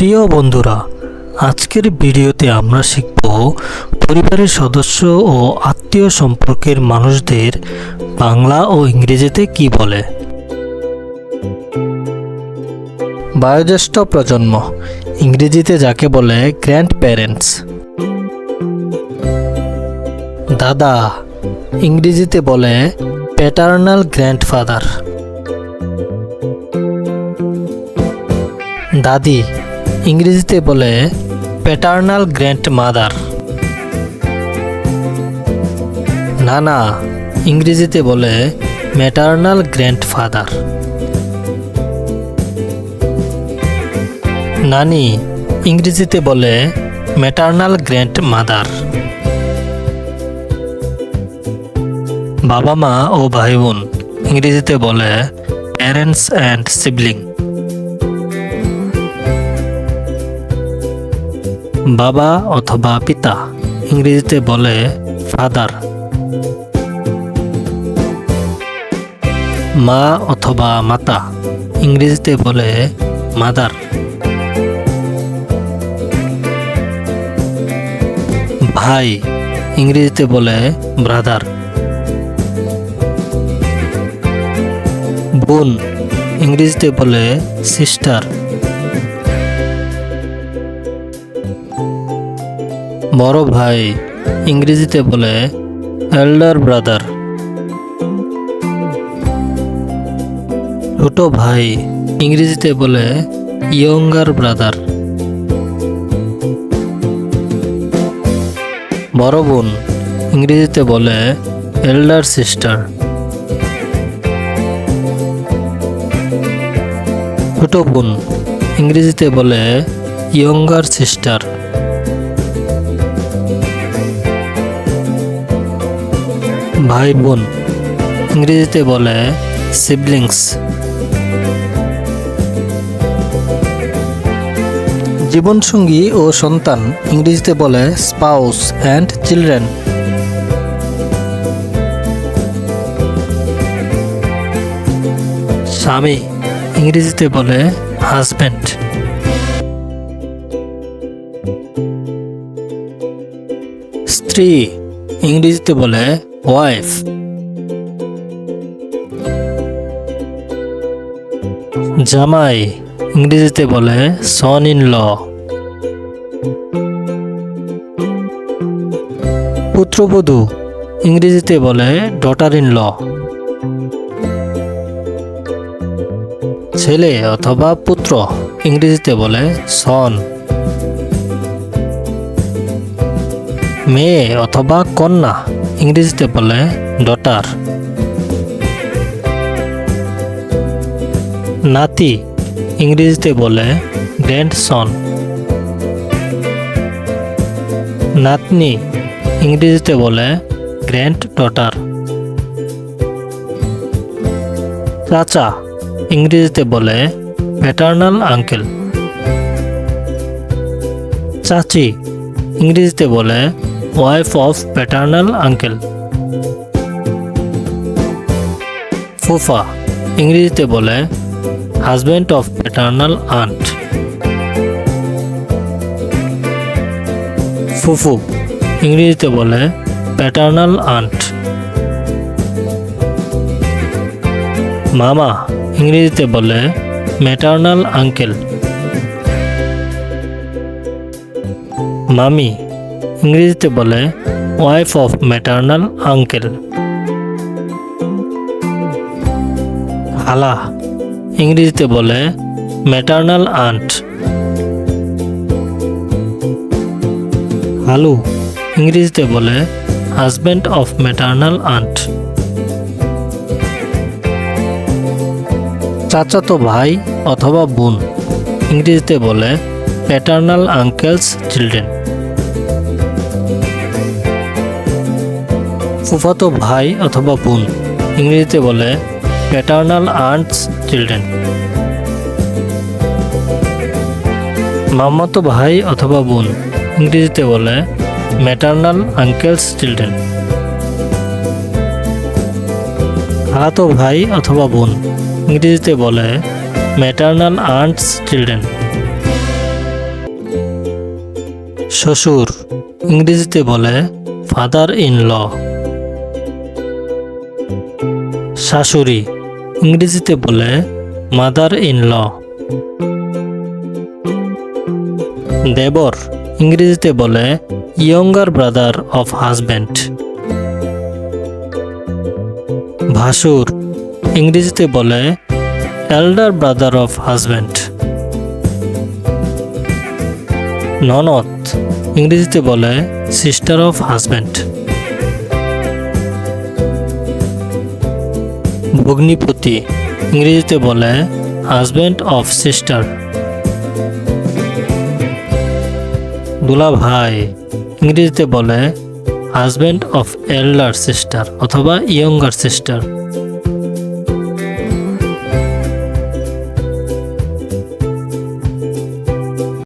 প্রিয় বন্ধুরা, আজকের ভিডিওতে আমরা শিখব পরিবারের সদস্য ও আত্মীয় সম্পর্কের মানুষদের বাংলা ও ইংরেজিতে কি বলে। বয়োজ্যেষ্ঠ প্রজন্ম, ইংরেজিতে যাকে বলে গ্র্যান্ড প্যারেন্টস দাদা, ইংরেজিতে বলে প্যাটার্নাল গ্র্যান্ডফাদার দাদি ইংরেজিতে বলে প্যাটার্নাল গ্র্যান্ড মাদার নানা ইংরেজিতে বলে ম্যাটার্নাল গ্র্যান্ড ফাদার নানি, ইংরেজিতে বলে ম্যাটার্নাল গ্র্যান্ড মাদার বাবা মা ও ভাই বোন, ইংরেজিতে বলে প্যারেন্টস অ্যান্ড সিবলিং বাবা অথবা পিতা। ইংরেজিতে বলে ফাদার মা অথবা মাতা। ইংরেজিতে বলে মাদার ভাই, ইংরেজিতে বলে ব্রাদার বোন, ইংরেজিতে বলে সিস্টার বড় ভাই ইংরেজিতে বলে এল্ডার ব্রাদার ছোট ভাই ইংরেজিতে বলে ইয়ঙ্গার ব্রাদার বড় বোন ইংরেজিতে বলে এল্ডার সিস্টার ছোট বোন ইংরেজিতে বলে ইয়ঙ্গার সিস্টার ভাই বোন, ইংরেজিতে বলে সিবলিংস জীবনসঙ্গী ও সন্তান, ইংরেজিতে বলে স্পাউস অ্যান্ড চিলড্রেন স্বামী, ইংরেজিতে বলে হাজব্যান্ড স্ত্রী, ইংরেজিতে বলে ওয়াইফ। জামাই, ইংরেজিতে বলে সন ইন ল পুত্রবধূ, ইংরেজিতে বলে ডটার ইন ল ছেলে অথবা পুত্র, ইংরেজিতে বলে সন মেয়ে অথবা কন্যা। ইংরেজিতে বলে ডটার নাতি ইংরেজিতে বলে গ্র্যান্ডসন নাতনি ইংরেজিতে বলে গ্র্যান্ড ডটার চাচা ইংরেজিতে বলে প্যাটার্নাল আঙ্কেল চাচি ইংরেজিতে বলে ওয়াইফ অফ প্যাটার্নাল আঙ্কেল। ফুফা, ইংরেজিতে বলে হাজব্যান্ড অফ প্যাটার্নাল আন্ট। ফুফু, ইংরেজিতে বলে, প্যাটার্নাল আন্ট। মামা, ইংরেজিতে বলে, ম্যাটার্নাল আঙ্কেল। মামি ইংরেজিতে বলে ওয়াইফ অফ ম্যাটার্নাল আঙ্কেল খালা ইংরেজিতে বলে ম্যাটার্নাল আন্ট হালু ইংরেজিতে বলে হাজব্যান্ড অফ ম্যাটার্নাল আন্ট চাচাতো ভাই অথবা বোন ইংরেজিতে বলে প্যাটার্নাল আঙ্কেলস চিলড্রেন ফুফাতো ভাই অথবা বোন, ইংরেজিতে বলে প্যাটার্নাল আন্টস চিলড্রেন মামাতো ভাই অথবা বোন, ইংরেজিতে বলে ম্যাটার্নাল আঙ্কেলস চিলড্রেন খালাতো ভাই অথবা বোন, ইংরেজিতে বলে ম্যাটার্নাল আন্টস চিলড্রেন শ্বশুর, ইংরেজিতে বলে ফাদার ইন ল শাশুড়ি ইংরেজিতে বলে মাদার ইন ল দেবর ইংরেজিতে বলে ইয়ঙ্গার ব্রাদার অফ হাজব্যান্ড ভাসুর ইংরেজিতে বলে এল্ডার ব্রাদার অফ হাজব্যান্ড ননদ ইংরেজিতে বলে সিস্টার অফ হাজব্যান্ড ভগ্নিপতি ইংরেজিতে বলে হাজব্যান্ড অফ সিস্টার দুলা ভাই ইংরেজিতে বলে হাজব্যান্ড অফ এল্ডার সিস্টার অথবা ইয়ঙ্গার সিস্টার